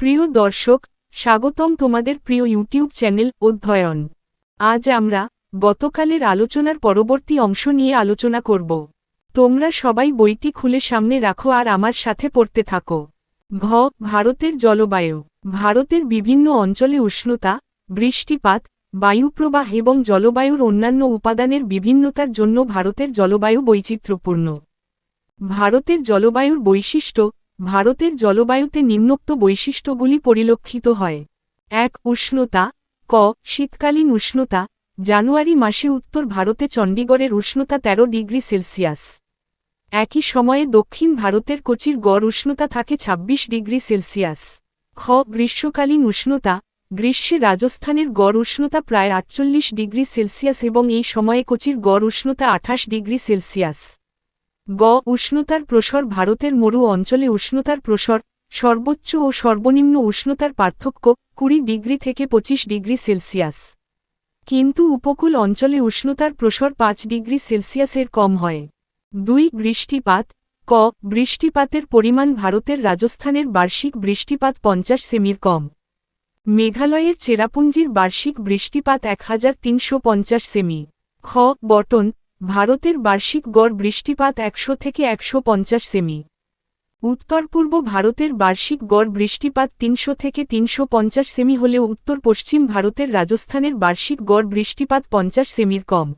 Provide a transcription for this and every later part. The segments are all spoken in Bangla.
প্রিয় দর্শক, স্বাগতম তোমাদের প্রিয় ইউটিউব চ্যানেল অধ্যয়ন। আজ আমরা গতকালের আলোচনার পরবর্তী অংশ নিয়ে আলোচনা করব। তোমরা সবাই বইটি খুলে সামনে রাখো আর আমার সাথে পড়তে থাকো। ঘ, ভারতের জলবায়ু। ভারতের বিভিন্ন অঞ্চলে উষ্ণতা, বৃষ্টিপাত, বায়ুপ্রবাহ এবং জলবায়ুর অন্যান্য উপাদানের বিভিন্নতার জন্য ভারতের জলবায়ু বৈচিত্র্যপূর্ণ। ভারতের জলবায়ুর বৈশিষ্ট্য ভারতের জলবায়ুতে নিম্নোক্ত বৈশিষ্ট্যগুলি পরিলক্ষিত হয়। এক, উষ্ণতা। ক, শীতকালীন উষ্ণতা। জানুয়ারি মাসে উত্তর ভারতে চণ্ডীগড়ের উষ্ণতা ১৩ ডিগ্রি সেলসিয়াস। একই সময়ে দক্ষিণ ভারতের কোচির গড় উষ্ণতা থাকে ২৬ ডিগ্রি সেলসিয়াস। খ, গ্রীষ্মকালীন উষ্ণতা। গ্রীষ্মে রাজস্থানের গড় উষ্ণতা প্রায় আটচল্লিশ ডিগ্রি সেলসিয়াস এবং এই সময়ে কোচির গড় উষ্ণতা আঠাশ ডিগ্রি সেলসিয়াস। গ, উষ্ণতার প্রসর ভারতের মরু অঞ্চলে উষ্ণতার প্রসর, সর্বোচ্চ ও সর্বনিম্ন উষ্ণতার পার্থক্য কুড়ি ডিগ্রি থেকে ২৫ ডিগ্রি সেলসিয়াস। কিন্তু উপকূল অঞ্চলে উষ্ণতার প্রসর পাঁচ ডিগ্রি সেলসিয়াসের কম হয়। দুই, বৃষ্টিপাত। ক, বৃষ্টিপাতের পরিমাণ ভারতের রাজস্থানের বার্ষিক বৃষ্টিপাত পঞ্চাশ সেমির কম। মেঘালয়ের চেরাপুঞ্জির বার্ষিক বৃষ্টিপাত এক হাজার তিনশো পঞ্চাশ সেমি। খ বটন ভারতের বার্ষিক গড় বৃষ্টিপাত একশো থেকে একশো পঞ্চাশ সেমি। উত্তর পূর্ব ভারতের বার্ষিক গড় বৃষ্টিপাত তিনশো থেকে তিনশো পঞ্চাশ সেমি হলেও উত্তর পশ্চিম ভারতের রাজস্থানের বার্ষিক গড় বৃষ্টিপাত পঞ্চাশ সেমির কম।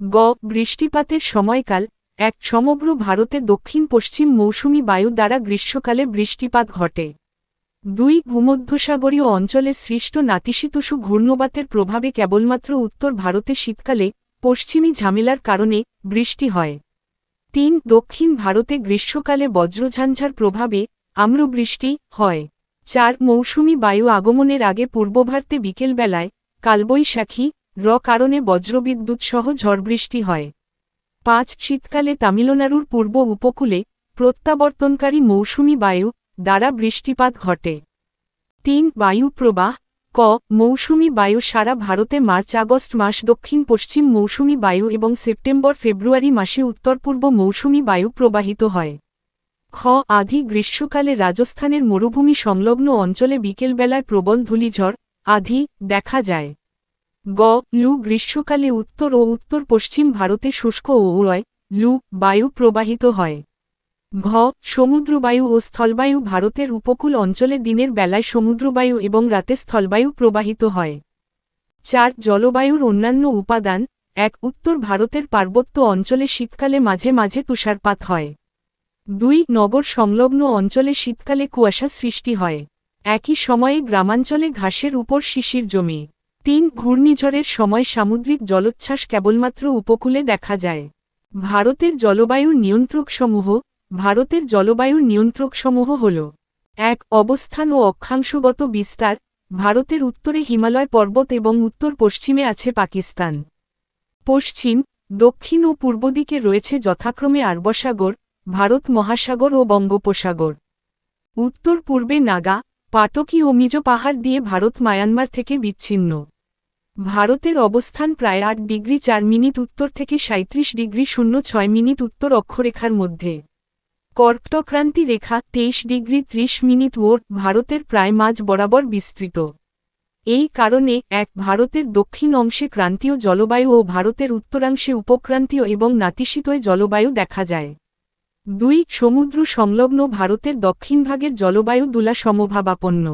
গ বৃষ্টিপাতের সময়কাল, এক সমগ্র ভারতে দক্ষিণ পশ্চিম মৌসুমি বায়ু দ্বারা গ্রীষ্মকালে বৃষ্টিপাত ঘটে। দুই ভূমধ্যসাগরীয় অঞ্চলে সৃষ্ট নাতিশীতোষু ঘূর্ণবাতের প্রভাবে কেবলমাত্র উত্তর ভারতে শীতকালে পশ্চিমী ঝামেলার কারণে বৃষ্টি হয়। তিন, দক্ষিণ ভারতে গ্রীষ্মকালে বজ্রঝঞ্ঝার প্রভাবে আম্রবৃষ্টি হয়। চার, মৌসুমি বায়ু আগমনের আগে পূর্বভারতে বিকেলবেলায় কালবৈশাখী র কারণে বজ্রবিদ্যুৎ সহ ঝড়বৃষ্টি হয়। পাঁচ, শীতকালে তামিলনাড়ুর পূর্ব উপকূলে প্রত্যাবর্তনকারী মৌসুমি বায়ু দ্বারা বৃষ্টিপাত ঘটে। তিন বায়ু প্রবাহ ক, মৌসুমি বায়ু সারা ভারতে মার্চ আগস্ট মাস দক্ষিণ পশ্চিম মৌসুমি বায়ু এবং সেপ্টেম্বর ফেব্রুয়ারি মাসে উত্তর পূর্ব মৌসুমি বায়ু প্রবাহিত হয়। খ, আধি গ্রীষ্মকালে রাজস্থানের মরুভূমি সংলগ্ন অঞ্চলে বিকেলবেলায় প্রবল ধূলিঝড়, আধি, দেখা যায়। গ, লু গ্রীষ্মকালে উত্তর ও উত্তর পশ্চিম ভারতে শুষ্ক ও উড়য়, লু, বায়ু প্রবাহিত হয়। ঘ, সমুদ্রবায়ু ও স্থলবায়ু ভারতের উপকূল অঞ্চলে দিনের বেলায় সমুদ্রবায়ু এবং রাতে স্থলবায়ু প্রবাহিত হয়। চার, জলবায়ুর অন্যান্য উপাদান। এক, উত্তর ভারতের পার্বত্য অঞ্চলে শীতকালে মাঝে মাঝে তুষারপাত হয়। দুই, নগর সংলগ্ন অঞ্চলে শীতকালে কুয়াশা সৃষ্টি হয়। একই সময়ে গ্রামাঞ্চলে ঘাসের উপর শিশির জমি। তিন, ঘূর্ণিঝড়ের সময় সামুদ্রিক জলোচ্ছ্বাস কেবলমাত্র উপকূলে দেখা যায়। ভারতের জলবায়ুর নিয়ন্ত্রকসমূহ ভারতের জলবায়ুর নিয়ন্ত্রকসমূহ হল এক, অবস্থান ও অক্ষাংশগত বিস্তার, ভারতের উত্তরে হিমালয় পর্বত এবং উত্তর পশ্চিমে আছে পাকিস্তান। পশ্চিম, দক্ষিণ ও পূর্ব দিকে রয়েছে যথাক্রমে আরবসাগর, ভারত মহাসাগর ও বঙ্গোপসাগর। উত্তর পূর্বে নাগা, পাটকি ও মিজো পাহাড় দিয়ে ভারত মায়ানমার থেকে বিচ্ছিন্ন। ভারতের অবস্থান প্রায় আট ডিগ্রি চার মিনিট উত্তর থেকে সাঁত্রিশ ডিগ্রি শূন্য ছয় মিনিট উত্তর অক্ষরেখার মধ্যে। কর্কটক্রান্তি রেখা তেইশ ডিগ্রি ত্রিশ মিনিট ওর ভারতের প্রায় মাঝ বরাবর বিস্তৃত। এই কারণে এক ভারতের দক্ষিণ অংশে ক্রান্তীয় জলবায়ু ও ভারতের উত্তরাংশে উপক্রান্তীয় এবং নাতিশীতয় জলবায়ু দেখা যায়। দুই সমুদ্র সংলগ্ন ভারতের দক্ষিণভাগের জলবায়ু দুলা সমভাবাপন্ন।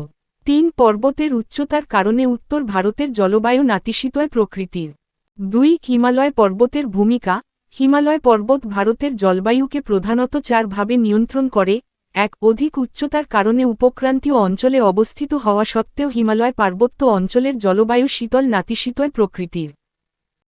তিন পর্বতের উচ্চতার কারণে উত্তর ভারতের জলবায়ু নাতিশীতয় প্রকৃতির। দুই হিমালয় পর্বতের ভূমিকা হিমালয় পর্বত ভারতের জলবায়ুকে প্রধানত চার ভাবে নিয়ন্ত্রণ করে, এক, অধিক উচ্চতার কারণে উপক্রান্তীয় অঞ্চলে অবস্থিত হওয়া সত্ত্বেও হিমালয় পার্বত্য অঞ্চলের জলবায়ু শীতল নাতিশীতল প্রকৃতির।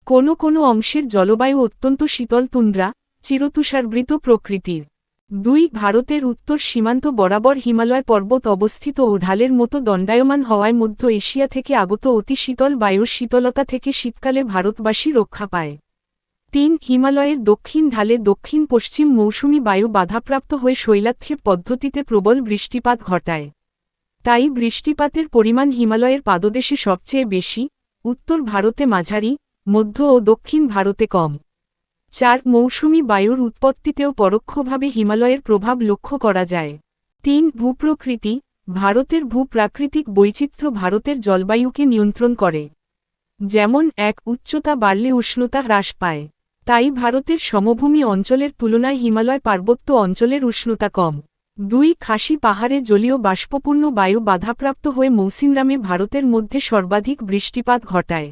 কোনো কোনো অংশের জলবায়ু অত্যন্ত শীতল তুন্দ্রা, চিরতুষারবৃত প্রকৃতির। দুই, ভারতের উত্তর সীমান্ত বরাবর হিমালয় পর্বত অবস্থিত ও ঢালের মতো দণ্ডায়মান হওয়ায় মধ্য এশিয়া থেকে আগত অতি শীতল বায়ুর শীতলতা থেকে শীতকালে ভারতবাসী রক্ষা পায়। তিন হিমালয়ের দক্ষিণ ঢালে দক্ষিণ পশ্চিম মৌসুমি বায়ু বাধাপ্রাপ্ত হয়ে শৈলাক্ষেপ পদ্ধতিতে প্রবল বৃষ্টিপাত ঘটায়। তাই বৃষ্টিপাতের পরিমাণ হিমালয়ের পাদদেশে সবচেয়ে বেশি, উত্তর ভারতে মাঝারি, মধ্য ও দক্ষিণ ভারতে কম। চার মৌসুমি বায়ুর উৎপত্তিতেও পরোক্ষভাবে হিমালয়ের প্রভাব লক্ষ্য করা যায়। তিন ভূপ্রকৃতি, ভারতের ভূপ্রাকৃতিক বৈচিত্র্য ভারতের জলবায়ুকে নিয়ন্ত্রণ করে। যেমন, এক, উচ্চতা বাড়লে উষ্ণতা হ্রাস পায়। তাই ভারতের সমভূমি অঞ্চলের তুলনায় হিমালয় পার্বত্য অঞ্চলের উষ্ণতা কম। দুই, খাসি পাহাড়ে জলীয় বাষ্পপূর্ণ বায়ু বাধাপ্রাপ্ত হয়ে মৌসিনরামে ভারতের মধ্যে সর্বাধিক বৃষ্টিপাত ঘটায়।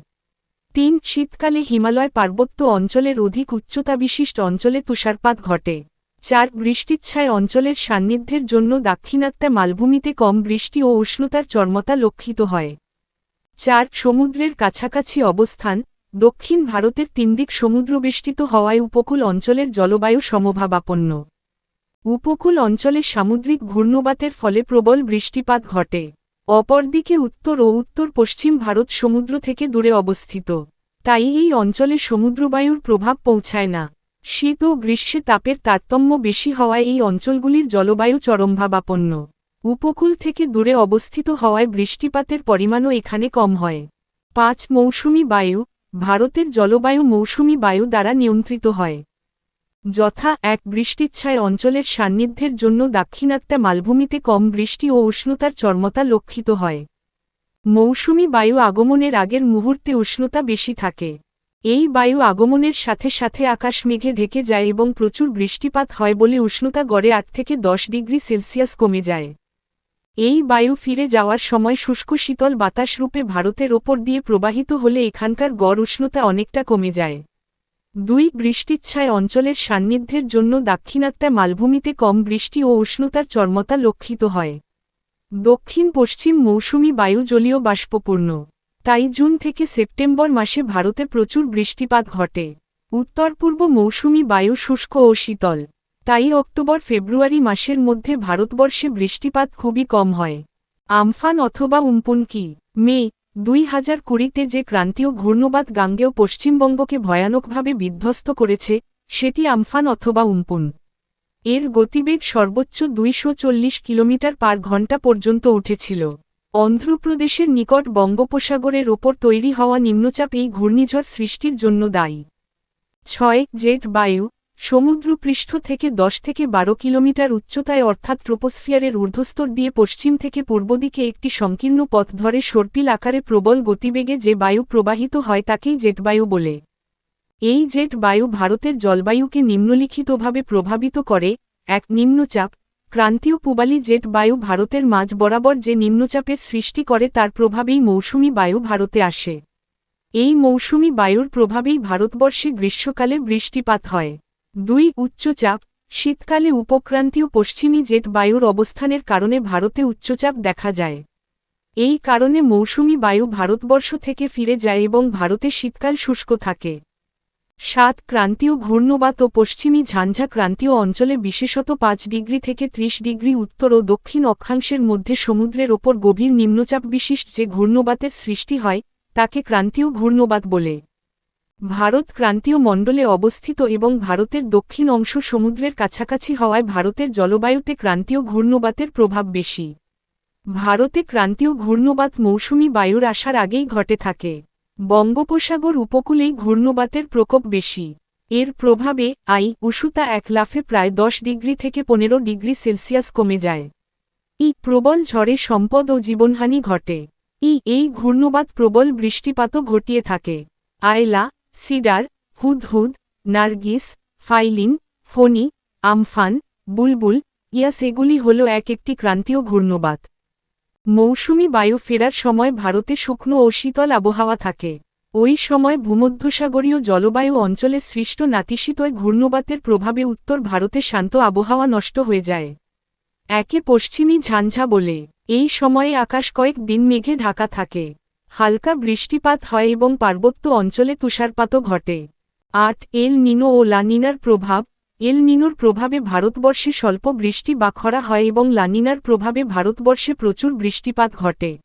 তিন, শীতকালে হিমালয় পার্বত্য অঞ্চলের অধিক উচ্চতা বিশিষ্ট অঞ্চলে তুষারপাত ঘটে। চার, বৃষ্টিচ্ছায় অঞ্চলের সান্নিধ্যের জন্য দাক্ষিণাত্যা মালভূমিতে কম বৃষ্টি ও উষ্ণতার চর্মতা লক্ষিত হয়। চার, সমুদ্রের কাছাকাছি অবস্থান দক্ষিণ ভারতের তিনদিক সমুদ্রবেষ্টিত হওয়ায় উপকূল অঞ্চলের জলবায়ু সমভাবাপন্ন। উপকূল অঞ্চলে সামুদ্রিক ঘূর্ণবাতের ফলে প্রবল বৃষ্টিপাত ঘটে। অপরদিকে উত্তর ও উত্তর পশ্চিম ভারত সমুদ্র থেকে দূরে অবস্থিত। তাই এই অঞ্চলে সমুদ্রবায়ুর প্রভাব পৌঁছায় না। শীত ও গ্রীষ্মে তাপের তারতম্য বেশি হওয়ায় এই অঞ্চলগুলির জলবায়ু চরমভাবাপন্ন। উপকূল থেকে দূরে অবস্থিত হওয়ায় বৃষ্টিপাতের পরিমাণও এখানে কম হয়। পাঁচ মৌসুমি বায়ু ভারতের জলবায়ু মৌসুমি বায়ু দ্বারা নিয়ন্ত্রিত হয়। যথা এক বৃষ্টিচ্ছায় অঞ্চলের সান্নিধ্যের জন্য দাক্ষিণাত্যা মালভূমিতে কম বৃষ্টি ও উষ্ণতার চর্মতা লক্ষিত হয়। মৌসুমি বায়ু আগমনের আগের মুহূর্তে উষ্ণতা বেশি থাকে। এই বায়ু আগমনের সাথে সাথে আকাশ মেঘে ঢেকে যায় এবং প্রচুর বৃষ্টিপাত হয় বলে উষ্ণতা গড়ে আট থেকে দশ ডিগ্রি সেলসিয়াস কমে যায়। এই বায়ু ফিরে যাওয়ার সময় শুষ্ক শীতল বাতাস রূপে ভারতের ওপর দিয়ে প্রবাহিত হলে এখানকার গড় উষ্ণতা অনেকটা কমে যায়। দুই বৃষ্টিচ্ছায় অঞ্চলের সান্নিধ্যের জন্য দাক্ষিণাত্যা মালভূমিতে কম বৃষ্টি ও উষ্ণতার চর্মতা লক্ষিত হয়। দক্ষিণ পশ্চিম মৌসুমি বায়ু জলীয় বাষ্পপূর্ণ। তাই জুন থেকে সেপ্টেম্বর মাসে ভারতে প্রচুর বৃষ্টিপাত ঘটে। উত্তর পূর্ব মৌসুমি বায়ু শুষ্ক ও শীতল। তাই অক্টোবর ফেব্রুয়ারি মাসের মধ্যে ভারতবর্ষে বৃষ্টিপাত খুবই কম হয়। আমফান অথবা উম্পুন কি মে, দুই হাজার কুড়িতে যে ক্রান্তীয় ঘূর্ণবাদ গাঙ্গেয় পশ্চিমবঙ্গকে ভয়ানকভাবে বিধ্বস্ত করেছে, সেটি আমফান অথবা উম্পুন। এর গতিবেগ সর্বোচ্চ দুইশো চল্লিশ কিলোমিটার পার ঘণ্টা পর্যন্ত উঠেছিল। অন্ধ্রপ্রদেশের নিকট বঙ্গোপসাগরের ওপর তৈরি হওয়া নিম্নচাপ এই ঘূর্ণিঝড় সৃষ্টির জন্য দায়ী। ছয়, জেট বায়ু সমুদ্রপৃষ্ঠ থেকে দশ থেকে বারো কিলোমিটার উচ্চতায় অর্থাৎ ট্রোপোস্ফিয়ারের ঊর্ধ্বস্তর দিয়ে পশ্চিম থেকে পূর্ব দিকে একটি সংকীর্ণ পথ ধরে সর্পিল আকারে প্রবল গতিবেগে যে বায়ু প্রবাহিত হয় তাকেই জেটবায়ু বলে। এই জেট বায়ু ভারতের জলবায়ুকে নিম্নলিখিতভাবে প্রভাবিত করে। এক, নিম্নচাপ। ক্রান্তীয় পূবালী জেট বায়ু ভারতের মাঝ বরাবর যে নিম্নচাপের সৃষ্টি করে তার প্রভাবেই মৌসুমি বায়ু ভারতে আসে। এই মৌসুমি বায়ুর প্রভাবেই ভারতবর্ষে গ্রীষ্মকালে বৃষ্টিপাত হয়। দুই উচ্চচাপ শীতকালে উপক্রান্তীয় পশ্চিমী জেট বায়ুর অবস্থানের কারণে ভারতে উচ্চচাপ দেখা যায়। এই কারণে মৌসুমি বায়ু ভারতবর্ষ থেকে ফিরে যায় এবং ভারতে শীতকাল শুষ্ক থাকে। সাত, ক্রান্তীয় ঘূর্ণবাত ও পশ্চিমী ঝাঞ্ঝা ক্রান্তীয় অঞ্চলে বিশেষত পাঁচ ডিগ্রি থেকে ত্রিশ ডিগ্রি উত্তর ও দক্ষিণ অক্ষাংশের মধ্যে সমুদ্রের ওপর গভীর নিম্নচাপ বিশিষ্ট যে ঘূর্ণবাতের সৃষ্টি হয়, তাকে ক্রান্তীয় ঘূর্ণবাত বলে। ভারত ক্রান্তীয় মণ্ডলে অবস্থিত এবং ভারতের দক্ষিণ অংশ সমুদ্রের কাছাকাছি হওয়ায় ভারতের জলবায়ুতে ক্রান্তীয় ঘূর্ণবাতের প্রভাব বেশি। ভারতে ক্রান্তীয় ঘূর্ণবাত মৌসুমি বায়ুর আসার আগেই ঘটে থাকে। বঙ্গোপসাগর উপকূলেই ঘূর্ণবাতের প্রকোপ বেশি। এর প্রভাবে আই উষুতা এক লাফে প্রায় দশ ডিগ্রি থেকে পনেরো ডিগ্রি সেলসিয়াস কমে যায়। ই প্রবল ঝড়ে সম্পদ ও জীবনহানি ঘটে। ই এই ঘূর্ণবাত প্রবল বৃষ্টিপাতও ঘটিয়ে থাকে। আয়লা সিডার হুদহুদ নার্গিস, ফাইলিন ফণি আমফান, বুলবুল, ইয়াস এগুলি হল এক একটি ক্রান্তীয় ঘূর্ণবাত। মৌসুমি বায়ু ফেরার সময় ভারতে শুকনো ও শীতল আবহাওয়া থাকে। ওই সময় ভূমধ্যসাগরীয় জলবায়ু অঞ্চলে সৃষ্ট নাতিশীতয় ঘূর্ণবাতের প্রভাবে উত্তর ভারতে শান্ত আবহাওয়া নষ্ট হয়ে যায়। একে পশ্চিমী ঝাঞ্ঝা বলে। এই সময়ে আকাশ কয়েক দিন মেঘে ঢাকা থাকে। হালকা বৃষ্টিপাত হয় এবং পার্বত্য অঞ্চলে তুষারপাতও ঘটে। আট, এল নিনো ও লানিনার প্রভাব। এল নিনোর প্রভাবে ভারতবর্ষে স্বল্প বৃষ্টি বা খরা হয় এবং লানিনার প্রভাবে ভারতবর্ষে প্রচুর বৃষ্টিপাত ঘটে।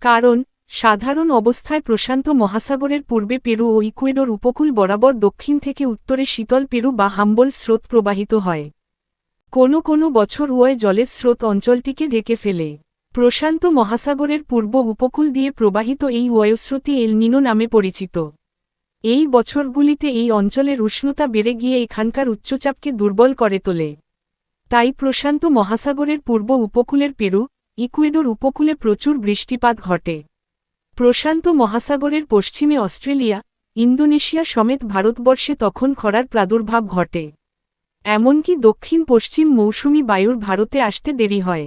কারণ, সাধারণ অবস্থায় প্রশান্ত মহাসাগরের পূর্বে পেরু ও ইকুয়েডর উপকূল বরাবর দক্ষিণ থেকে উত্তরে শীতল পেরু বা হাম্বল স্রোত প্রবাহিত হয়। কোনো কোনো বছর উয় জলের স্রোত অঞ্চলটিকে ঢেকে ফেলে। প্রশান্ত মহাসাগরের পূর্ব উপকূল দিয়ে প্রবাহিত এই ওয়স্রোতি এল নিনো নামে পরিচিত। এই বছরগুলিতে এই অঞ্চলের উষ্ণতা বেড়ে গিয়ে এখানকার উচ্চচাপকে দুর্বল করে তোলে। তাই প্রশান্ত মহাসাগরের পূর্ব উপকূলের পেরু, ইকুয়েডোর উপকূলে প্রচুর বৃষ্টিপাত ঘটে। প্রশান্ত মহাসাগরের পশ্চিমে অস্ট্রেলিয়া, ইন্দোনেশিয়া সমেত ভারতবর্ষে তখন খরার প্রাদুর্ভাব ঘটে। এমনকি দক্ষিণ পশ্চিম মৌসুমি বায়ুর ভারতে আসতে দেরি হয়।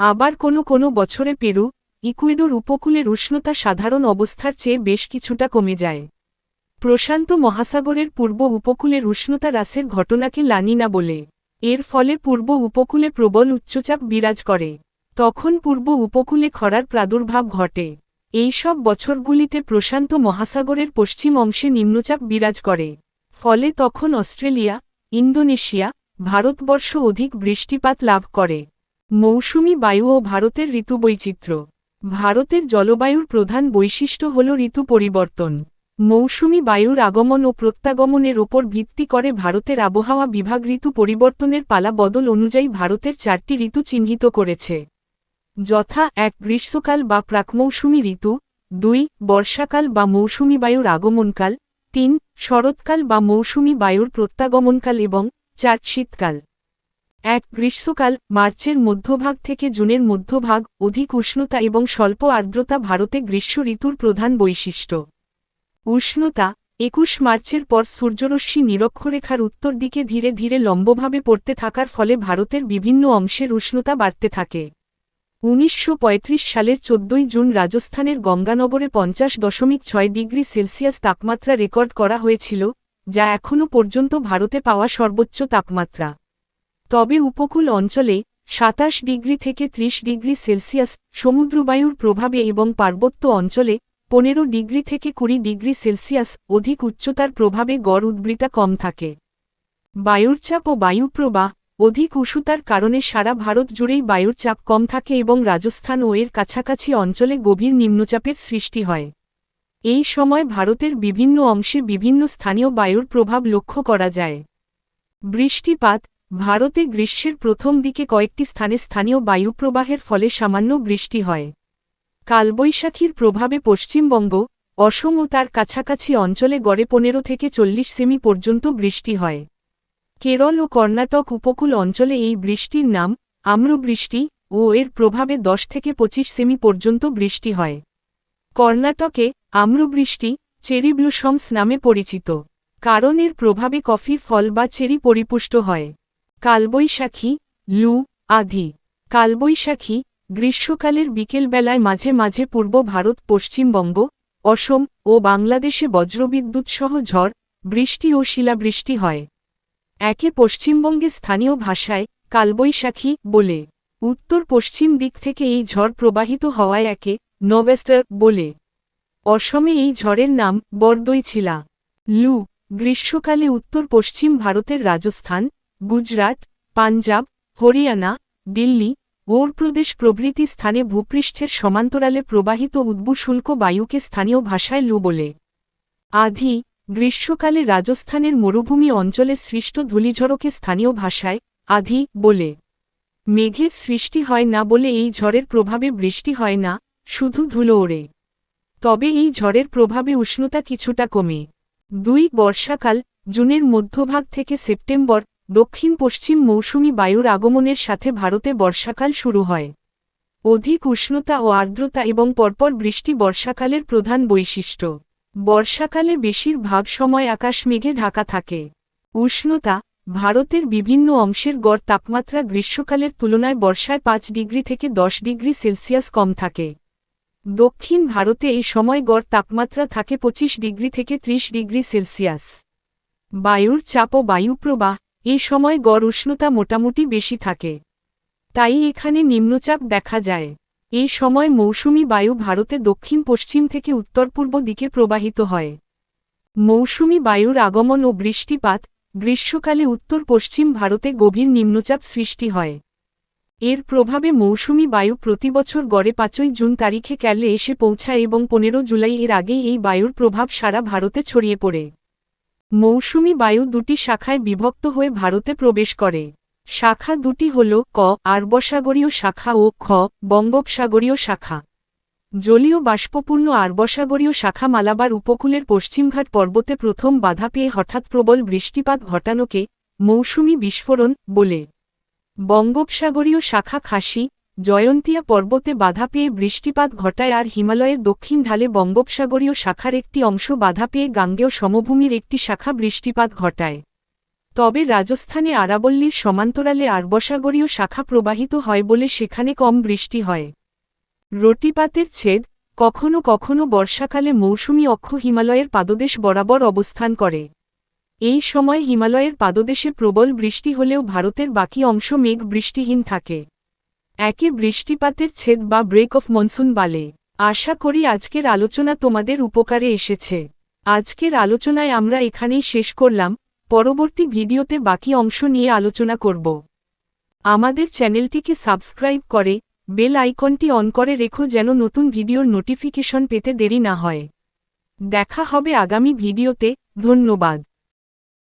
আবার কোনো কোনো বছরে পেরু, ইকুয়েডর উপকূলের উষ্ণতা সাধারণ অবস্থার চেয়ে বেশ কিছুটা কমে যায়। প্রশান্ত মহাসাগরের পূর্ব উপকূলের উষ্ণতা হ্রাসের ঘটনাকে লানিনা বলে। এর ফলে পূর্ব উপকূলে প্রবল উচ্চচাপ বিরাজ করে। তখন পূর্ব উপকূলে খরার প্রাদুর্ভাব ঘটে। এই সব বছরগুলিতে প্রশান্ত মহাসাগরের পশ্চিম অংশে নিম্নচাপ বিরাজ করে। ফলে তখন অস্ট্রেলিয়া, ইন্দোনেশিয়া, ভারতবর্ষ অধিক বৃষ্টিপাত লাভ করে। মৌসুমি বায়ু ও ভারতের ঋতুবৈচিত্র্য ভারতের জলবায়ুর প্রধান বৈশিষ্ট্য হল ঋতু পরিবর্তন। মৌসুমি বায়ুর আগমন ও প্রত্যাগমনের ওপর ভিত্তি করে ভারতের আবহাওয়া বিভাগ ঋতু পরিবর্তনের পালা বদল অনুযায়ী ভারতের চারটি ঋতু চিহ্নিত করেছে। যথা এক, গ্রীষ্মকাল বা প্রাকমৌসুমি ঋতু, দুই, বর্ষাকাল বা মৌসুমি বায়ুর আগমনকাল, তিন, শরৎকাল বা মৌসুমি বায়ুর প্রত্যাগমনকাল এবং চার, শীতকাল। এক গ্রীষ্মকাল, মার্চের মধ্যভাগ থেকে জুনের মধ্যভাগ অধিক উষ্ণতা এবং স্বল্প আর্দ্রতা ভারতে গ্রীষ্ম ঋতুর প্রধান বৈশিষ্ট্য। উষ্ণতা, একুশ মার্চের পর সূর্যরশ্মি নিরক্ষরেখার উত্তর দিকে ধীরে ধীরে লম্বভাবে পড়তে থাকার ফলে ভারতের বিভিন্ন অংশের উষ্ণতা বাড়তে থাকে। উনিশশো পঁয়ত্রিশ সালের চোদ্দই জুন রাজস্থানের গঙ্গানগরে পঞ্চাশ দশমিক ছয় ডিগ্রি সেলসিয়াস তাপমাত্রা রেকর্ড করা হয়েছিল, যা এখনও পর্যন্ত ভারতে পাওয়া সর্বোচ্চ তাপমাত্রা। তবে উপকূল অঞ্চলে সাতাশ ডিগ্রি থেকে ৩০ ডিগ্রি সেলসিয়াস সমুদ্রবায়ুর প্রভাবে এবং পার্বত্য অঞ্চলে পনেরো ডিগ্রি থেকে কুড়ি ডিগ্রি সেলসিয়াস অধিক উচ্চতার প্রভাবে গড় উদ্বৃতা কম থাকে। বায়ুর চাপ ও বায়ুপ্রবাহ অধিক উষুতার কারণে সারা ভারত জুড়েই বায়ুর চাপ কম থাকে এবং রাজস্থান ও এর কাছাকাছি অঞ্চলে গভীর নিম্নচাপের সৃষ্টি হয়। এই সময় ভারতের বিভিন্ন অংশে বিভিন্ন স্থানীয় বায়ুর প্রভাব লক্ষ্য করা যায়। বৃষ্টিপাত ভারতে গ্রীষ্মের প্রথম দিকে কয়েকটি স্থানে স্থানীয় বায়ুপ্রবাহের ফলে সামান্য বৃষ্টি হয়। কালবৈশাখীর প্রভাবে পশ্চিমবঙ্গ, অসম ও তার কাছাকাছি অঞ্চলে গড়ে পনেরো থেকে চল্লিশ সেমি পর্যন্ত বৃষ্টি হয়। কেরল ও কর্ণাটক উপকূল অঞ্চলে এই বৃষ্টির নাম আম্রবৃষ্টি ও এর প্রভাবে দশ থেকে পঁচিশ সেমি পর্যন্ত বৃষ্টি হয়। কর্ণাটকে আম্রবৃষ্টি চেরি ব্লুসমস নামে পরিচিত। কারণ এর প্রভাবে কফির ফল বা চেরি পরিপুষ্ট হয়। কালবৈশাখী, লু, আধি। কালবৈশাখী, গ্রীষ্মকালের বিকেলবেলায় মাঝে মাঝে পূর্ব ভারত, পশ্চিমবঙ্গ, অসম ও বাংলাদেশে বজ্রবিদ্যুৎসহ ঝড়, বৃষ্টি ও শিলাবৃষ্টি হয়। একে পশ্চিমবঙ্গে স্থানীয় ভাষায় কালবৈশাখী বলে। উত্তর পশ্চিম দিক থেকে এই ঝড় প্রবাহিত হওয়ায় একে নভেস্টার বলে। অসমে এই ঝড়ের নাম বরদইছিলা লু, গ্রীষ্মকালে উত্তর পশ্চিম ভারতের রাজস্থান গুজরাট, পাঞ্জাব, হরিয়ানা, দিল্লি প্রদেশ প্রভৃতি স্থানে ভূপৃষ্ঠের সমান্তরালে প্রবাহিত উদ্বুশুল্ক বায়ুকে স্থানীয় ভাষায় লু বলে। আধি, গ্রীষ্মকালে রাজস্থানের মরুভূমি অঞ্চলে সৃষ্ট ধূলিঝড়কে স্থানীয় ভাষায় আধি বলে। মেঘের সৃষ্টি হয় না বলে এই ঝড়ের প্রভাবে বৃষ্টি হয় না, শুধু ধুলো ওড়ে। তবে এই ঝড়ের প্রভাবে উষ্ণতা কিছুটা কমে। দুই বর্ষাকাল, জুনের মধ্যভাগ থেকে সেপ্টেম্বর দক্ষিণ পশ্চিম মৌসুমি বায়ুর আগমনের সাথে ভারতে বর্ষাকাল শুরু হয়। অধিক উষ্ণতা ও আর্দ্রতা এবং পরপর বৃষ্টি বর্ষাকালের প্রধান বৈশিষ্ট্য। বর্ষাকালে বেশিরভাগ সময় আকাশ মেঘে ঢাকা থাকে। উষ্ণতা ভারতের বিভিন্ন অংশের গড় তাপমাত্রা গ্রীষ্মকালের তুলনায় বর্ষায় পাঁচ ডিগ্রি থেকে দশ ডিগ্রি সেলসিয়াস কম থাকে। দক্ষিণ ভারতে এই সময় গড় তাপমাত্রা থাকে ২৫ ডিগ্রি থেকে ৩০ ডিগ্রি সেলসিয়াস। বায়ুর চাপ ও বায়ুপ্রবাহ এই সময় গড় উষ্ণতা মোটামুটি বেশি থাকে। তাই এখানে নিম্নচাপ দেখা যায়। এই সময় মৌসুমি বায়ু ভারতে দক্ষিণ, পশ্চিম থেকে উত্তর পূর্ব দিকে প্রবাহিত হয়। মৌসুমি বায়ুর আগমন ও বৃষ্টিপাত গ্রীষ্মকালে উত্তর, পশ্চিম ভারতে গভীর নিম্নচাপ সৃষ্টি হয়। এর প্রভাবে মৌসুমি বায়ু প্রতিবছর গড়ে পাঁচই জুন তারিখে ক্যালে এসে পৌঁছায় এবং পনেরো জুলাই এর আগেই এই বায়ুর প্রভাব সারা ভারতে ছড়িয়ে পড়ে। মৌসুমি বায়ু দুটি শাখায় বিভক্ত হয়ে ভারতে প্রবেশ করে। শাখা দুটি হল ক, আরবসাগরীয় শাখা ও খ, বঙ্গোপসাগরীয় শাখা। জলীয় বাষ্পপূর্ণ আরবসাগরীয় শাখা মালাবার উপকূলের পশ্চিমঘাট পর্বতে প্রথম বাধা পেয়ে হঠাৎ প্রবল বৃষ্টিপাত ঘটানোকে মৌসুমি বিস্ফোরণ বলে। বঙ্গোপসাগরীয় শাখা খাসি জয়ন্তিয়া পর্বতে বাধা পেয়ে বৃষ্টিপাত ঘটায় আর হিমালয়ের দক্ষিণ ঢালে বঙ্গোপসাগরীয় শাখার একটি অংশ বাধা পেয়ে গাঙ্গেয় সমভূমির একটি শাখা বৃষ্টিপাত ঘটায়। তবে রাজস্থানে আরাবল্লীর সমান্তরালে আরবসাগরীয় শাখা প্রবাহিত হয় বলে সেখানে কম বৃষ্টি হয়। রটিপাতের ছেদ, কখনো কখনো বর্ষাকালে মৌসুমি অক্ষ হিমালয়ের পাদদেশ বরাবর অবস্থান করে। এই সময় হিমালয়ের পাদদেশে প্রবল বৃষ্টি হলেও ভারতের বাকি অংশ মেঘ বৃষ্টিহীন থাকে। একে বৃষ্টিপাতের ছেদ বা ব্রেক অফ মনসুন বালে। আশা করি আজকের আলোচনা তোমাদের উপকারে এসেছে। আজকের আলোচনায় আমরা এখানেই শেষ করলাম। পরবর্তী ভিডিওতে বাকি অংশ নিয়ে আলোচনা করব। আমাদের চ্যানেলটিকে সাবস্ক্রাইব করে, বেল আইকনটি অন করে রেখো যেন নতুন ভিডিওর নোটিফিকেশন পেতে দেরি না হয়। দেখা হবে আগামী ভিডিওতে। ধন্যবাদ।